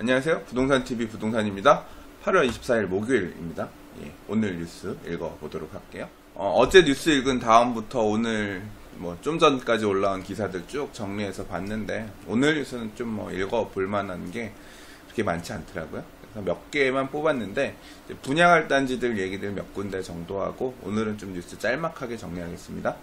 안녕하세요. 부동산TV 부동산입니다. 8월 24일 목요일입니다. 예, 오늘 뉴스 읽어보도록 할게요. 어, 제 뉴스 읽은 다음부터 오늘 뭐 좀 전까지 올라온 기사들 쭉 정리해서 봤는데 오늘 뉴스는 좀 뭐 읽어볼 만한 게 그렇게 많지 않더라고요. 그래서 몇 개만 뽑았는데 분양할 단지들 얘기들 몇 군데 정도 하고 오늘은 좀 뉴스 짤막하게 정리하겠습니다.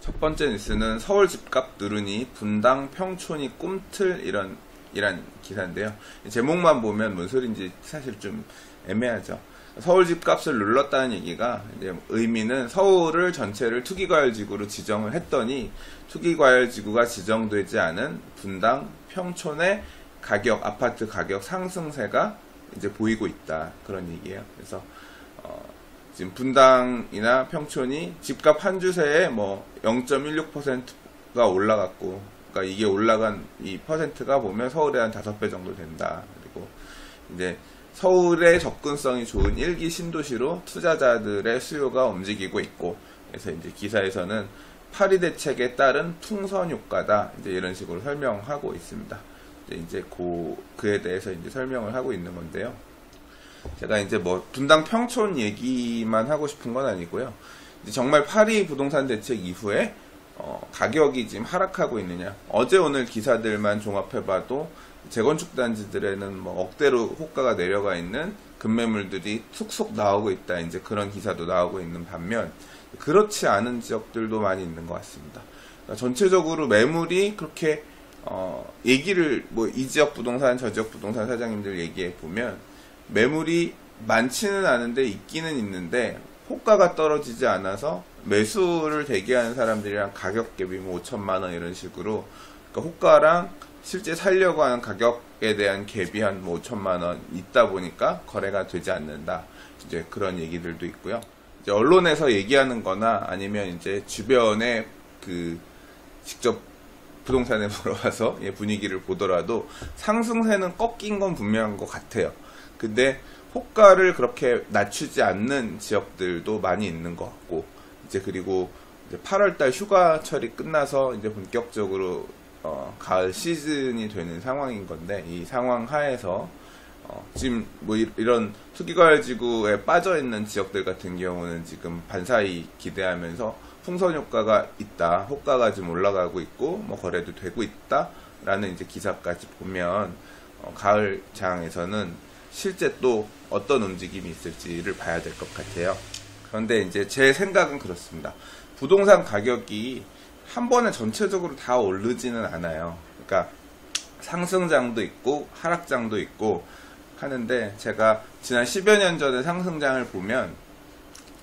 첫 번째 뉴스는 서울 집값 누르니 분당 평촌이 꿈틀 이런 이란 기사인데요. 제목만 보면 뭔 소린지 사실 좀 애매하죠. 서울 집값을 눌렀다는 얘기가 의미는 서울을 전체를 투기과열지구로 지정을 했더니 투기과열지구가 지정되지 않은 분당 평촌의 가격 아파트 가격 상승세가 이제 보이고 있다 그런 얘기예요. 그래서 어, 지금 분당이나 평촌이 집값 한 주세에 뭐 0.16%가 올라갔고 그러니까 이게 올라간 이 퍼센트가 보면 서울에 한 다섯 배 정도 된다. 그리고 이제 서울의 접근성이 좋은 일기 신도시로 투자자들의 수요가 움직이고 있고 그래서 이제 기사에서는 파리 대책에 따른 풍선 효과다. 이제 이런 식으로 설명하고 있습니다. 이제 그 그에 대해서 이제 설명을 하고 있는 건데요. 제가 이제 뭐 분당 평촌 얘기만 하고 싶은 건 아니고요. 정말 파리 부동산 대책 이후에 어, 가격이 지금 하락하고 있느냐. 어제 오늘 기사들만 종합해봐도 재건축 단지들에는 뭐 억대로 호가가 내려가 있는 급매물들이 툭툭 나오고 있다. 이제 그런 기사도 나오고 있는 반면 그렇지 않은 지역들도 많이 있는 것 같습니다. 그러니까 전체적으로 매물이 그렇게 어, 얘기를 뭐 이 지역 부동산 저 지역 부동산 사장님들 얘기해 보면 매물이 많지는 않은데 있기는 있는데 호가가 떨어지지 않아서 매수를 대기하는 사람들이랑 가격 갭이 뭐 5천만 원 이런 식으로 그러니까 호가랑 실제 살려고 하는 가격에 대한 갭이 한 뭐 5천만 원 있다 보니까 거래가 되지 않는다. 이제 그런 얘기들도 있고요. 이제 언론에서 얘기하는 거나 아니면 이제 주변에 그 직접 부동산에 물어봐서 분위기를 보더라도 상승세는 꺾인 건 분명한 것 같아요. 근데 호가를 그렇게 낮추지 않는 지역들도 많이 있는 것 같고 이제 그리고 이제 8월달 휴가철이 끝나서 이제 본격적으로 어, 가을 시즌이 되는 상황인 건데 이 상황 하에서 어, 지금 뭐 이, 런 투기과열 지구에 빠져 있는 지역들 같은 경우는 지금 반사이 기대하면서 풍선 효과가 있다, 호가가 좀 올라가고 있고 뭐 거래도 되고 있다라는 이제 기사까지 보면 어, 가을 장에서는 실제 또 어떤 움직임이 있을지를 봐야 될 것 같아요. 그런데 이제 제 생각은 그렇습니다. 부동산 가격이 한 번에 전체적으로 다 오르지는 않아요. 그러니까 상승장도 있고 하락장도 있고 하는데 제가 지난 10여 년 전에 상승장을 보면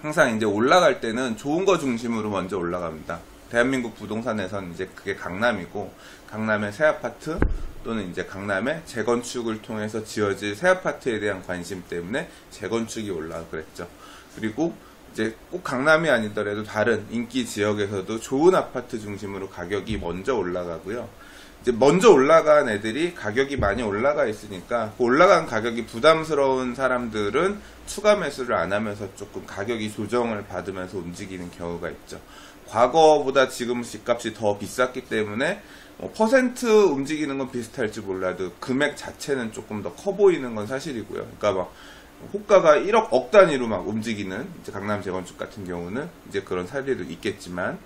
항상 이제 올라갈 때는 좋은 거 중심으로 먼저 올라갑니다. 대한민국 부동산에서는 이제 그게 강남이고 강남의 새 아파트 또는 이제 강남의 재건축을 통해서 지어질 새 아파트에 대한 관심 때문에 재건축이 올라가 그랬죠. 그리고 이제 꼭 강남이 아니더라도 다른 인기 지역에서도 좋은 아파트 중심으로 가격이 먼저 올라가고요. 이제 먼저 올라간 애들이 가격이 많이 올라가 있으니까 그 올라간 가격이 부담스러운 사람들은 추가 매수를 안 하면서 조금 가격이 조정을 받으면서 움직이는 경우가 있죠. 과거보다 지금 집값이 더 비쌌기 때문에 뭐 퍼센트 움직이는 건 비슷할지 몰라도 금액 자체는 조금 더 커 보이는 건 사실이고요. 그러니까 막 호가가 1억 억 단위로 막 움직이는 이제 강남 재건축 같은 경우는 이제 그런 사례도 있겠지만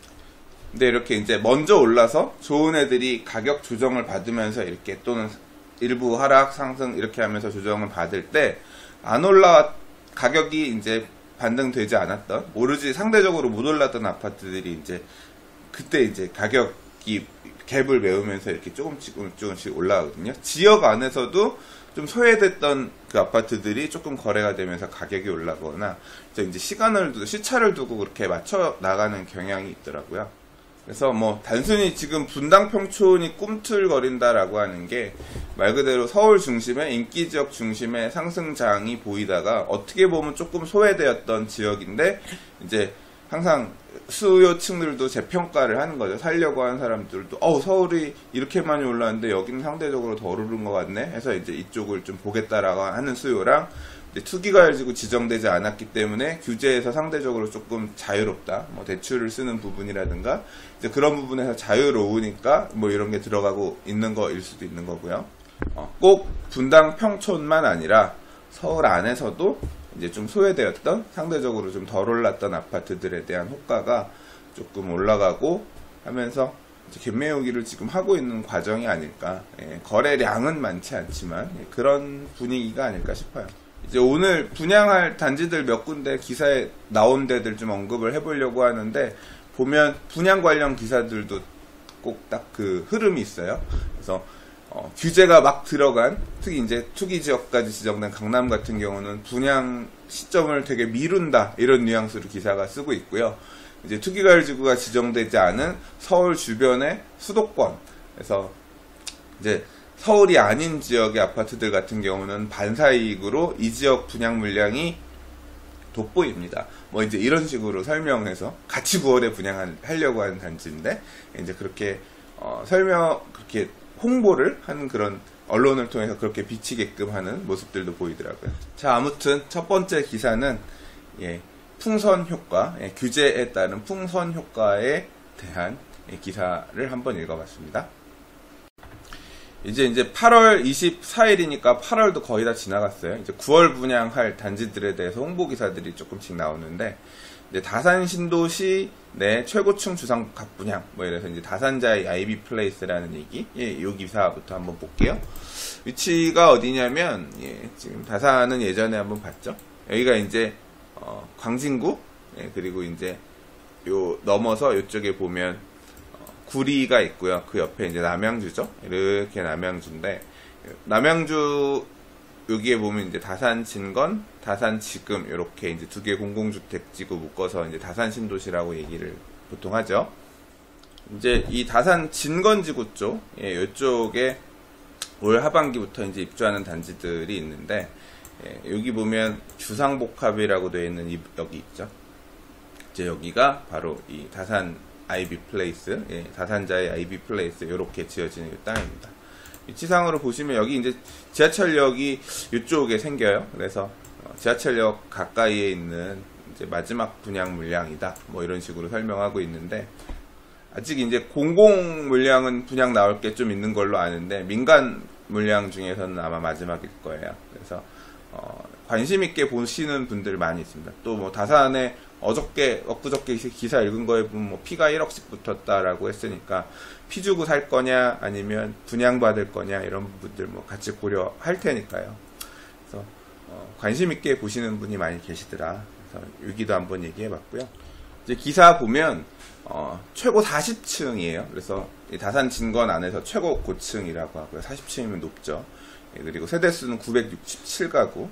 근데 이렇게 이제 먼저 올라서 좋은 애들이 가격 조정을 받으면서 이렇게 또는 일부 하락 상승 이렇게 하면서 조정을 받을 때 안 올라 가격이 이제 반등되지 않았던 오르지 상대적으로 못 올랐던 아파트들이 이제 그때 이제 가격이 갭을 메우면서 이렇게 조금씩 조금씩 올라가거든요. 지역 안에서도 좀 소외됐던 그 아파트들이 조금 거래가 되면서 가격이 올라거나 이제 시간을 두고 시차를 두고 그렇게 맞춰 나가는 경향이 있더라고요. 그래서 뭐 단순히 지금 분당 평촌이 꿈틀거린다라고 하는 게 말 그대로 서울 중심의 인기 지역 중심의 상승장이 보이다가 어떻게 보면 조금 소외되었던 지역인데 이제 항상 수요층들도 재평가를 하는 거죠. 살려고 하는 사람들도 어 서울이 이렇게 많이 올랐는데 여기는 상대적으로 더 오르는 것 같네 해서 이제 이쪽을 좀 보겠다라고 하는 수요랑 투기가열지고 지정되지 않았기 때문에 규제에서 상대적으로 조금 자유롭다. 뭐 대출을 쓰는 부분이라든가 이제 그런 부분에서 자유로우니까 뭐 이런 게 들어가고 있는 거일 수도 있는 거고요. 어, 꼭 분당 평촌만 아니라 서울 안에서도 이제 좀 소외되었던 상대적으로 좀 덜 올랐던 아파트들에 대한 호가가 조금 올라가고 하면서 갭매우기를 지금 하고 있는 과정이 아닐까. 예, 거래량은 많지 않지만 예, 그런 분위기가 아닐까 싶어요. 이제 오늘 분양할 단지들 몇 군데 기사에 나온 데들 좀 언급을 해보려고 하는데 보면 분양 관련 기사들도 꼭 딱 그 흐름이 있어요. 그래서 어, 규제가 막 들어간 특히 이제 투기 지역까지 지정된 강남 같은 경우는 분양 시점을 되게 미룬다 이런 뉘앙스로 기사가 쓰고 있고요. 이제 투기가열지구가 지정되지 않은 서울 주변의 수도권에서 이제 서울이 아닌 지역의 아파트들 같은 경우는 반사이익으로 이 지역 분양 물량이 돋보입니다. 뭐 이제 이런 식으로 설명해서 같이 9월에 분양하려고 하는 단지인데 이제 그렇게 어, 설명 그렇게 홍보를 하는 그런 언론을 통해서 그렇게 비치게끔 하는 모습들도 보이더라고요. 자 아무튼 첫 번째 기사는 예, 풍선 효과 예, 규제에 따른 풍선 효과에 대한 예, 기사를 한번 읽어봤습니다. 이제 이제 8월 24일이니까 8월도 거의 다 지나갔어요. 이제 9월 분양할 단지들에 대해서 홍보 기사들이 조금씩 나오는데 이제 다산 신도시 내 최고층 주상 각 분양 뭐 이래서 이제 다산자의 아이비 플레이스라는 얘기 예, 요 기사부터 한번 볼게요. 위치가 어디냐면 예, 지금 다산은 예전에 한번 봤죠. 여기가 이제 어, 광진구 예, 그리고 이제 요 넘어서 이쪽에 보면 구리가 있고요. 그 옆에 이제 남양주죠. 이렇게 남양주인데 남양주 여기에 보면 이제 다산 진건, 다산 지금 이렇게 이제 두 개 공공주택 지구 묶어서 이제 다산 신도시라고 얘기를 보통 하죠. 이제 이 다산 진건 지구 쪽, 예, 이쪽에 올 하반기부터 이제 입주하는 단지들이 있는데 예, 여기 보면 주상복합이라고 되어 있는 이, 여기 있죠. 이제 여기가 바로 이 다산 아이비 플레이스, 예, 다산자의 아이비 플레이스 이렇게 지어지는 이 땅입니다. 위치상으로 보시면 여기 이제 지하철역이 이쪽에 생겨요. 그래서 어, 지하철역 가까이에 있는 이제 마지막 분양 물량이다. 뭐 이런 식으로 설명하고 있는데 아직 이제 공공 물량은 분양 나올 게 좀 있는 걸로 아는데 민간 물량 중에서는 아마 마지막일 거예요. 그래서 어, 관심 있게 보시는 분들 많이 있습니다. 또 뭐 다산에 어저께 엊그저께 기사 읽은 거에 보면 뭐 피가 1억씩 붙었다라고 했으니까 피 주고 살 거냐 아니면 분양 받을 거냐 이런 부분들 뭐 같이 고려할 테니까요. 그래서 어, 관심 있게 보시는 분이 많이 계시더라. 그래서 여기도 한번 얘기해 봤고요. 이제 기사 보면 어, 최고 40층이에요. 그래서 다산 진건 안에서 최고 고층이라고 하고요. 40층이면 높죠. 예, 그리고 세대수는 967가구.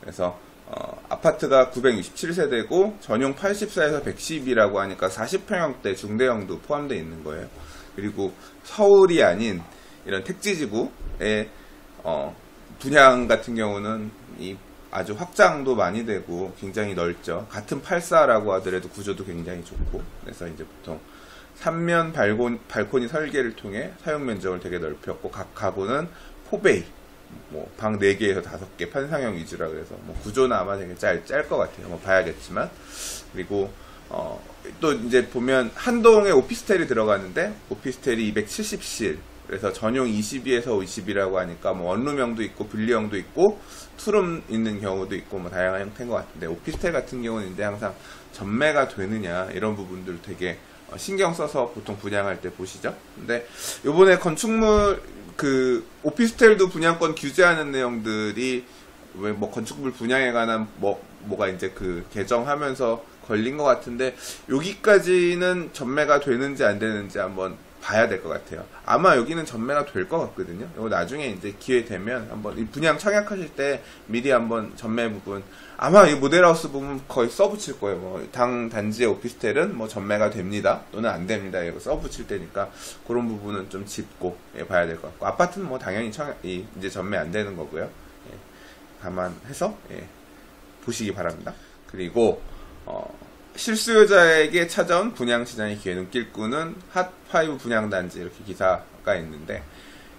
그래서 어, 아파트가 967세대고 전용 84에서 110이라고 하니까 40평형대 중대형도 포함되어 있는 거예요. 그리고 서울이 아닌 이런 택지지구의 어, 분양 같은 경우는 이 아주 확장도 많이 되고 굉장히 넓죠. 같은 84라고 하더라도 구조도 굉장히 좋고 그래서 이제 보통 3면 발콘, 발코니 설계를 통해 사용 면적을 되게 넓혔고 각 가구는 포베이 뭐 방 4개에서 5개 판상형 위주라 그래서 뭐 구조는 아마 되게 짤, 짤것 같아요. 뭐 봐야겠지만. 그리고, 어, 또 이제 보면 한동에 오피스텔이 들어가는데, 오피스텔이 270실. 그래서 전용 22에서 50이라고 하니까 뭐 원룸형도 있고 분리형도 있고 투룸 있는 경우도 있고 뭐 다양한 형태인 것 같은데 오피스텔 같은 경우는 이제 항상 전매가 되느냐 이런 부분들 되게 어, 신경 써서 보통 분양할 때 보시죠. 근데 요번에 건축물 그 오피스텔도 분양권 규제하는 내용들이 왜 뭐 건축물 분양에 관한 뭐 뭐가 이제 그 개정하면서 걸린 것 같은데 여기까지는 전매가 되는지 안 되는지 한번 봐야 될 것 같아요. 아마 여기는 전매가 될 것 같거든요. 이거 나중에 이제 기회 되면 한번 이 분양 청약하실 때 미리 한번 전매 부분 아마 이 모델하우스 부분 거의 써붙일 거예요. 뭐 당 단지의 오피스텔은 뭐 전매가 됩니다 또는 안 됩니다. 이거 써붙일 때니까 그런 부분은 좀 짚고 예, 봐야 될 것 같고 아파트는 뭐 당연히 청약 이, 이제 전매 안 되는 거고요. 예, 감안해서 예, 보시기 바랍니다. 그리고 어, 실수요자에게 찾아온 분양시장의 기회 눈길꾸는 핫5 분양단지 이렇게 기사가 있는데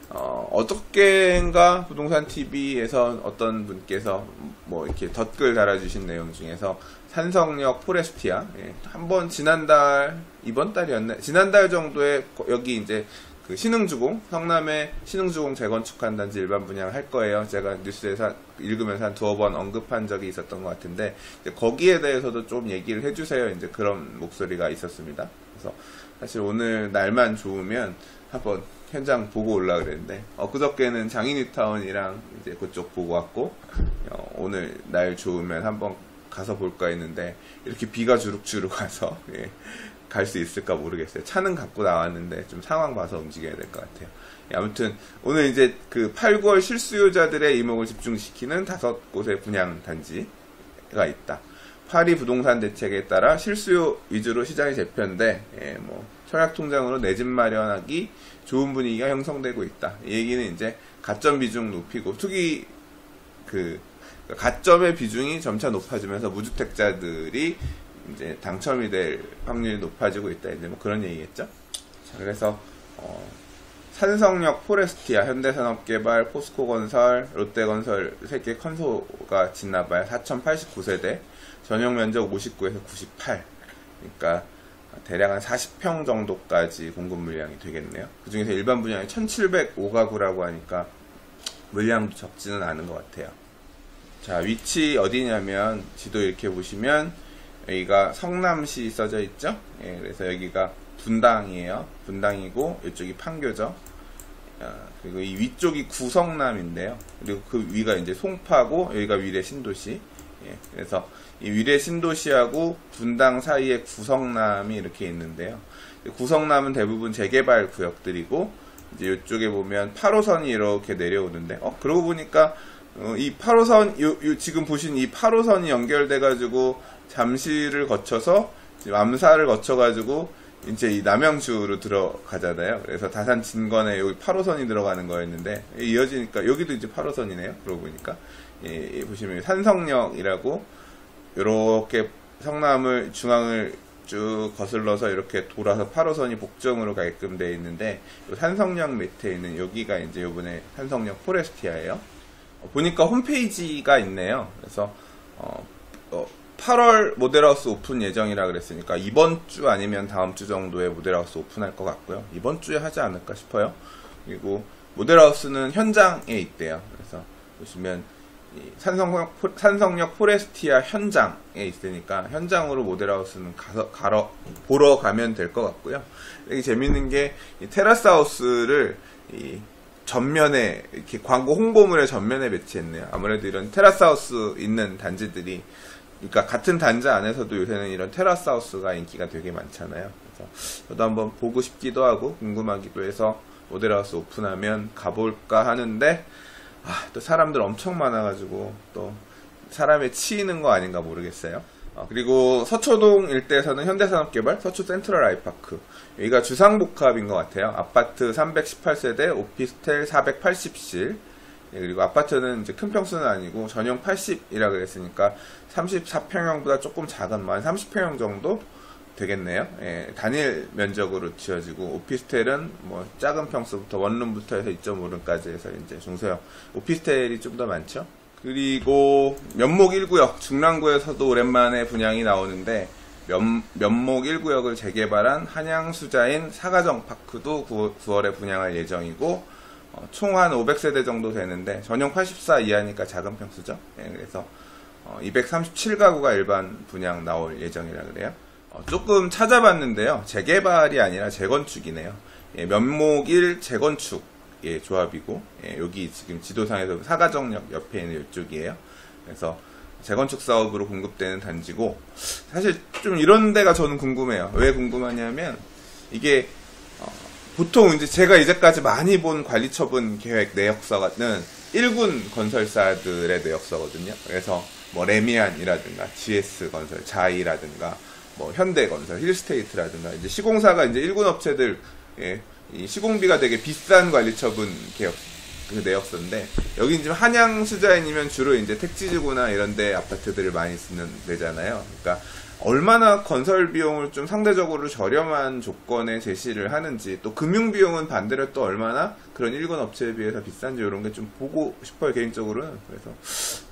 어, 어떻게인가 부동산 TV에서 어떤 분께서 뭐 이렇게 덧글 달아주신 내용 중에서 산성역 포레스티아 예, 한번 지난달 이번 달이었네 지난달 정도에 여기 이제 그그 신흥주공 성남에 신흥주공 재건축한 단지 일반 분양 할 거예요. 제가 뉴스에서 읽으면서 한 두어 번 언급한 적이 있었던 것 같은데 거기에 대해서도 좀 얘기를 해주세요. 이제 그런 목소리가 있었습니다. 그래서 사실 오늘 날만 좋으면 한번 현장 보고 올라 그랬는데 엊그저께는 장인뉴타운이랑 이제 그쪽 보고 왔고 어, 오늘 날 좋으면 한번 가서 볼까 했는데 이렇게 비가 주룩주룩 와서 예, 갈 수 있을까 모르겠어요. 차는 갖고 나왔는데 좀 상황 봐서 움직여야 될 것 같아요. 예, 아무튼 오늘 이제 그 8, 9월 실수요자들의 이목을 집중시키는 다섯 곳의 분양 단지가 있다. 파리 부동산 대책에 따라 실수요 위주로 시장이 재편돼 예, 뭐 청약 통장으로 내 집 마련하기 좋은 분위기가 형성되고 있다. 이 얘기는 이제 가점 비중 높이고 투기 그 가점의 비중이 점차 높아지면서 무주택자들이 이제 당첨이 될 확률이 높아지고 있다. 이제 뭐 그런 얘기겠죠. 자, 그래서 어, 산성역 포레스티아, 현대산업개발, 포스코건설, 롯데건설 세개 컨소가 짓나봐요. 4,089세대, 전용 면적 59에서 98. 그러니까 대략 한 40평 정도까지 공급 물량이 되겠네요. 그 중에서 일반 분양이 1705가구라고 하니까 물량도 적지는 않은 것 같아요. 자, 위치 어디냐면 지도 이렇게 보시면 여기가 성남시 써져 있죠? 예, 그래서 여기가 분당이에요. 분당이고 이쪽이 판교죠. 아, 그리고 이 위쪽이 구성남인데요. 그리고 그 위가 이제 송파고 여기가 위례 신도시. 예, 그래서 이 위례 신도시하고 분당 사이에 구성남이 이렇게 있는데요. 구성남은 대부분 재개발 구역들이고 이제 이쪽에 보면 8호선이 이렇게 내려오는데 어 그러고 보니까 어, 이 8호선 요, 요 지금 보신 이 8호선이 연결돼 가지고 잠실을 거쳐서 암사를 거쳐 가지고 이제 이 남양주로 들어가잖아요. 그래서 다산 진건에 여기 8호선이 들어가는 거였는데 이어지니까 여기도 이제 8호선이네요. 그러고 보니까 예, 보시면 산성역이라고 이렇게 성남을 중앙을 쭉 거슬러서 이렇게 돌아서 8호선이 복정으로 가게끔 되어 있는데 산성역 밑에 있는 여기가 이제 이번에 산성역 포레스티아예요. 어, 보니까 홈페이지가 있네요. 그래서 어, 어, 8월 모델하우스 오픈 예정이라 그랬으니까 이번 주 아니면 다음 주 정도에 모델하우스 오픈할 것 같고요. 이번 주에 하지 않을까 싶어요. 그리고 모델하우스는 현장에 있대요. 그래서 보시면 산성역, 산성역 포레스티아 현장에 있으니까 현장으로 모델하우스는 가서 가러 보러 가면 될 것 같고요. 여기 재밌는 게 테라스 하우스를 전면에 이렇게 광고 홍보물의 전면에 배치했네요. 아무래도 이런 테라스 하우스 있는 단지들이 그러니까 같은 단지 안에서도 요새는 이런 테라스 하우스가 인기가 되게 많잖아요. 그래서 저도 한번 보고 싶기도 하고 궁금하기도 해서 모델하우스 오픈하면 가볼까 하는데 아, 또 사람들 엄청 많아가지고 또 사람에 치이는 거 아닌가 모르겠어요. 어, 그리고 서초동 일대에서는 현대산업개발 서초 센트럴 아이파크 여기가 주상복합인 것 같아요. 아파트 318세대, 오피스텔 480실 예, 그리고 아파트는 이제 큰 평수는 아니고 전용 80이라 그랬으니까 34평형보다 조금 작은 만 30평형 정도 되겠네요. 예, 단일 면적으로 지어지고 오피스텔은 뭐 작은 평수부터 원룸부터 해서 2.5룸까지 해서 이제 중소형 오피스텔이 좀 더 많죠. 그리고 면목 1구역 중랑구에서도 오랜만에 분양이 나오는데 면, 면목 1구역을 재개발한 한양수자인 사가정 파크도 9, 9월 에 분양할 예정이고 어, 총한 500세대 정도 되는데 전용 84 이하니까 작은 평수죠. 예, 그래서 어, 237가구가 일반 분양 나올 예정이라 그래요. 어, 조금 찾아봤는데요. 재개발이 아니라 재건축이네요. 예, 면목 1 재건축 예, 조합이고 예, 여기 지금 지도상에서 사가정역 옆에 있는 이쪽이에요. 그래서 재건축 사업으로 공급되는 단지고 사실 좀 이런 데가 저는 궁금해요. 왜 궁금하냐면 이게 어, 보통 이제 제가 이제까지 많이 본 관리처분 계획 내역서는 1군 건설사들의 내역서거든요. 그래서 뭐 레미안이라든가 GS 건설, 자이라든가 뭐 현대 건설, 힐스테이트라든가 이제 시공사가 이제 일군 업체들 예, 이 시공비가 되게 비싼 관리처분 개혁 그 내역서인데 여기 지금 한양 수자인이면 주로 이제 택지지구나 이런데 아파트들을 많이 쓰는 데잖아요. 그러니까 얼마나 건설 비용을 좀 상대적으로 저렴한 조건에 제시를 하는지 또 금융 비용은 반대로 또 얼마나 그런 일군 업체에 비해서 비싼지 이런 게 좀 보고 싶어요 개인적으로는 그래서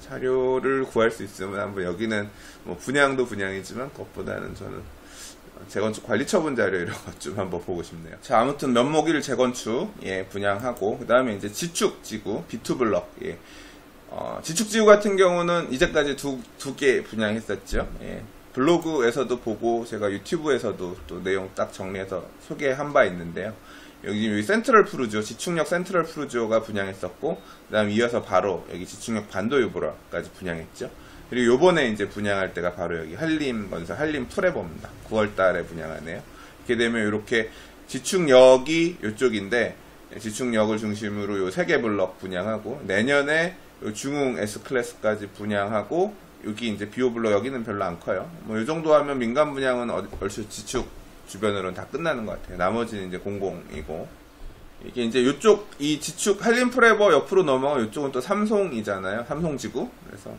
자료를 구할 수 있으면 한번 여기는 뭐 분양도 분양이지만 그것보다는 저는 재건축 관리 처분 자료 이런 것 좀 한번 보고 싶네요. 자, 아무튼 면목일 재건축 예, 분양하고 그 다음에 이제 지축 지구 B2 블럭 예. 어, 지축 지구 같은 경우는 이제까지 두 두 개 분양했었죠. 예. 블로그에서도 보고 제가 유튜브에서도 또 내용 딱 정리해서 소개한 바 있는데요. 여기 여기 센트럴 푸르지오 지축역 센트럴 푸르지오가 분양했었고 그 다음 이어서 바로 여기 지축역 반도 유보라까지 분양했죠. 그리고 요번에 이제 분양할 때가 바로 여기 한림 건설 한림 프레버입니다. 9월 달에 분양하네요. 이렇게 되면 이렇게 지축역이 이쪽인데 지축역을 중심으로 요 세 개 블럭 분양하고 내년에 요 중흥 S 클래스까지 분양하고 여기 이제 비오 블럭 여기는 별로 안 커요. 뭐 이 정도 하면 민간 분양은 어- 얼추 지축 주변으로는 다 끝나는 것 같아요. 나머지는 이제 공공이고 이게 이제 이쪽 이 지축 한림 프레버 옆으로 넘어가 이쪽은 또 삼송이잖아요. 삼송 지구. 그래서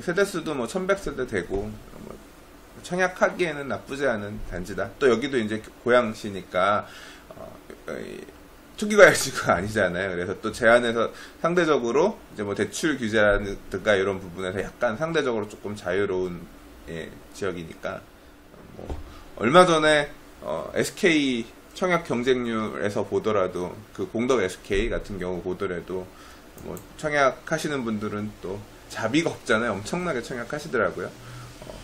세대 수도 뭐 1100세대 되고 뭐 청약하기에는 나쁘지 않은 단지다. 또 여기도 이제 고양시니까 어, 이 투기과열지구가 아니잖아요. 그래서 또 제한에서 상대적으로 이제 뭐 대출 규제라든가 이런 부분에서 약간 상대적으로 조금 자유로운 예, 지역이니까 뭐 얼마 전에 어, SK 청약 경쟁률에서 보더라도 그 공덕 SK 같은 경우 보더라도 뭐 청약하시는 분들은 또 자비가 없잖아요. 엄청나게 청약하시더라고요. 어,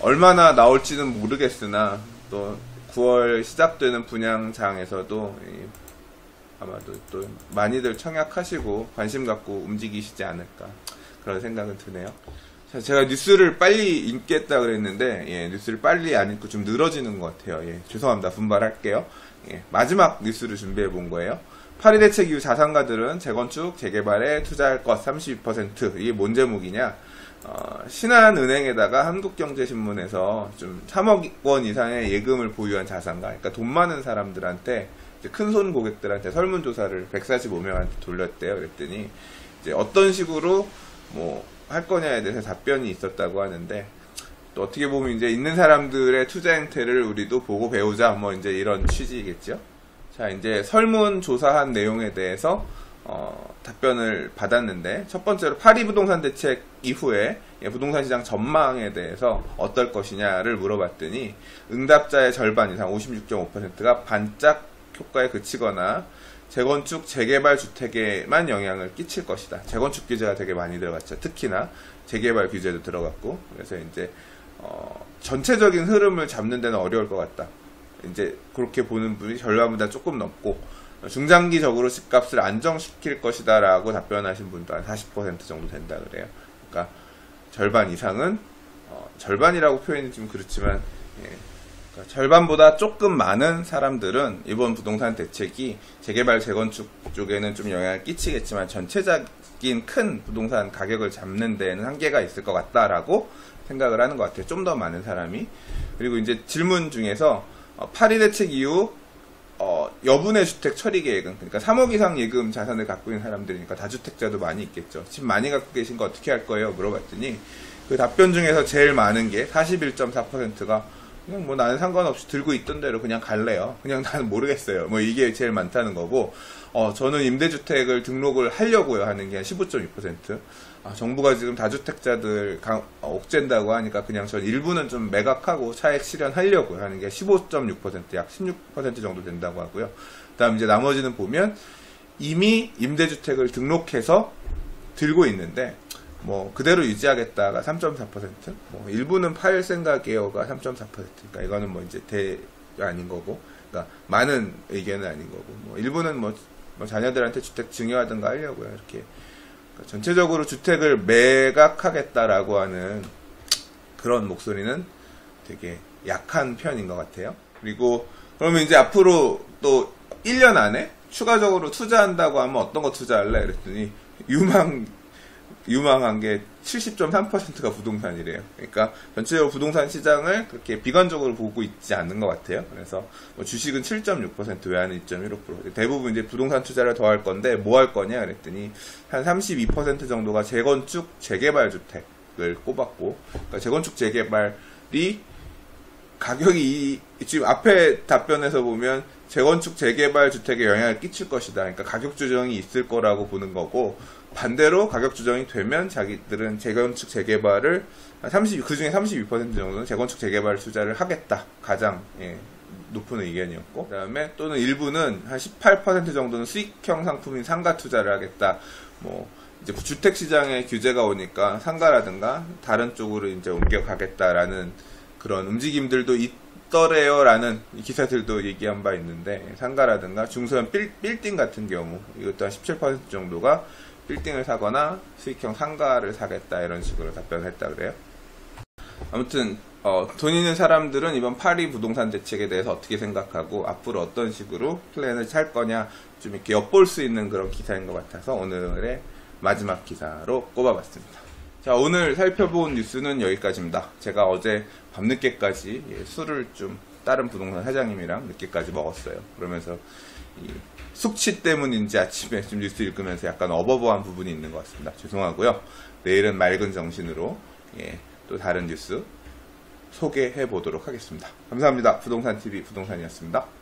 얼마나 나올지는 모르겠으나 또 9월 시작되는 분양장에서도 이 아마도 또 많이들 청약하시고 관심 갖고 움직이시지 않을까 그런 생각은 드네요. 자, 제가 뉴스를 빨리 읽겠다 그랬는데 예, 뉴스를 빨리 안 읽고 좀 늘어지는 것 같아요. 예, 죄송합니다. 분발할게요. 예, 마지막 뉴스를 준비해 본 거예요. 파리 대책 이후 자산가들은 재건축, 재개발에 투자할 것 32%. 이게 뭔 제목이냐? 어, 신한은행에다가 한국경제신문에서 좀 3억 원 이상의 예금을 보유한 자산가, 그러니까 돈 많은 사람들한테 큰손 고객들한테 설문조사를 145명한테 돌렸대요. 그랬더니 이제 어떤 식으로 뭐 할 거냐에 대해서 답변이 있었다고 하는데 또 어떻게 보면 이제 있는 사람들의 투자 행태를 우리도 보고 배우자 뭐 이제 이런 취지겠죠. 자 이제 설문 조사한 내용에 대해서 어, 답변을 받았는데 첫 번째로 파리 부동산 대책 이후에 예, 부동산 시장 전망에 대해서 어떨 것이냐를 물어봤더니 응답자의 절반 이상 56.5%가 반짝 효과에 그치거나 재건축, 재개발 주택에만 영향을 끼칠 것이다. 재건축 규제가 되게 많이 들어갔죠. 특히나 재개발 규제도 들어갔고 그래서 이제 어, 전체적인 흐름을 잡는 데는 어려울 것 같다. 이제 그렇게 보는 분이 절반보다 조금 넘고 중장기적으로 집값을 안정시킬 것이다라고 답변하신 분도 한 40% 정도 된다 그래요. 그러니까 절반 이상은 어, 절반이라고 표현이 좀 그렇지만 예, 그러니까 절반보다 조금 많은 사람들은 이번 부동산 대책이 재개발 재건축 쪽에는 좀 영향을 끼치겠지만 전체적인 큰 부동산 가격을 잡는 데에는 한계가 있을 것 같다라고 생각을 하는 것 같아요. 좀 더 많은 사람이 그리고 이제 질문 중에서 어, 파리 대책 이후 어, 여분의 주택 처리 계획은 그러니까 3억 이상 예금 자산을 갖고 있는 사람들이니까 다주택자도 많이 있겠죠. 집 많이 갖고 계신 거 어떻게 할 거예요? 물어봤더니 그 답변 중에서 제일 많은 게 41.4%가 그냥 뭐 나는 상관없이 들고 있던 대로 그냥 갈래요. 그냥 나는 모르겠어요. 뭐 이게 제일 많다는 거고, 어, 저는 임대주택을 등록을 하려고요 하는 게 한 15.2%. 아, 정부가 지금 다주택자들 강, 어, 옥죄다고 하니까 그냥 전 일부는 좀 매각하고 차액 실현하려고 하는 게 15.6%, 약 16% 정도 된다고 하고요. 그 다음 이제 나머지는 보면 이미 임대주택을 등록해서 들고 있는데, 뭐 그대로 유지하겠다가 3.4%, 뭐 일부는 팔 생각이에요가 3.4%니까 이거는 뭐 이제 대가 아닌 거고, 그러니까 많은 의견은 아닌 거고, 뭐 일부는 뭐, 뭐 자녀들한테 주택 증여하든가 하려고요 이렇게. 그러니까 전체적으로 주택을 매각하겠다라고 하는 그런 목소리는 되게 약한 편인 것 같아요. 그리고 그러면 이제 앞으로 또 1년 안에 추가적으로 투자한다고 하면 어떤 거 투자할래? 그랬더니 유망 유망한 게 70.3%가 부동산이래요. 그러니까 전체적으로 부동산 시장을 그렇게 비관적으로 보고 있지 않는 것 같아요. 그래서 뭐 주식은 7.6% 외화는 2.15% 대부분 이제 부동산 투자를 더 할 건데 뭐 할 거냐 그랬더니 한 32% 정도가 재건축 재개발 주택을 꼽았고 그러니까 재건축 재개발이 가격이 이- 지금 앞에 답변에서 보면 재건축 재개발 주택에 영향을 끼칠 것이다. 그러니까 가격 조정이 있을 거라고 보는 거고 반대로 가격 조정이 되면 자기들은 재건축 재개발을 30, 그 중에 32% 정도는 재건축 재개발 투자를 하겠다. 가장, 예, 높은 의견이었고, 그 다음에 또는 일부는 한 18% 정도는 수익형 상품인 상가 투자를 하겠다. 뭐, 이제 주택 시장에 규제가 오니까 상가라든가 다른 쪽으로 이제 옮겨가겠다라는 그런 움직임들도 있더래요라는 기사들도 얘기한 바 있는데 상가라든가 중소형 빌, 빌딩 같은 경우 이것도 한 17% 정도가 빌딩을 사거나 수익형 상가를 사겠다 이런 식으로 답변을 했다 그래요. 아무튼 어, 돈 있는 사람들은 이번 파리 부동산 대책에 대해서 어떻게 생각하고 앞으로 어떤 식으로 플랜을 짤 거냐 좀 이렇게 엿볼 수 있는 그런 기사인 것 같아서 오늘의 마지막 기사로 꼽아봤습니다. 자, 오늘 살펴본 뉴스는 여기까지입니다. 제가 어제 밤늦게까지 예, 술을 좀 다른 부동산 사장님이랑 늦게까지 먹었어요. 그러면서 이 숙취 때문인지 아침에 좀 뉴스 읽으면서 약간 어버버한 부분이 있는 것 같습니다. 죄송하고요. 내일은 맑은 정신으로 예, 또 다른 뉴스 소개해 보도록 하겠습니다. 감사합니다. 부동산 TV 부동산이었습니다.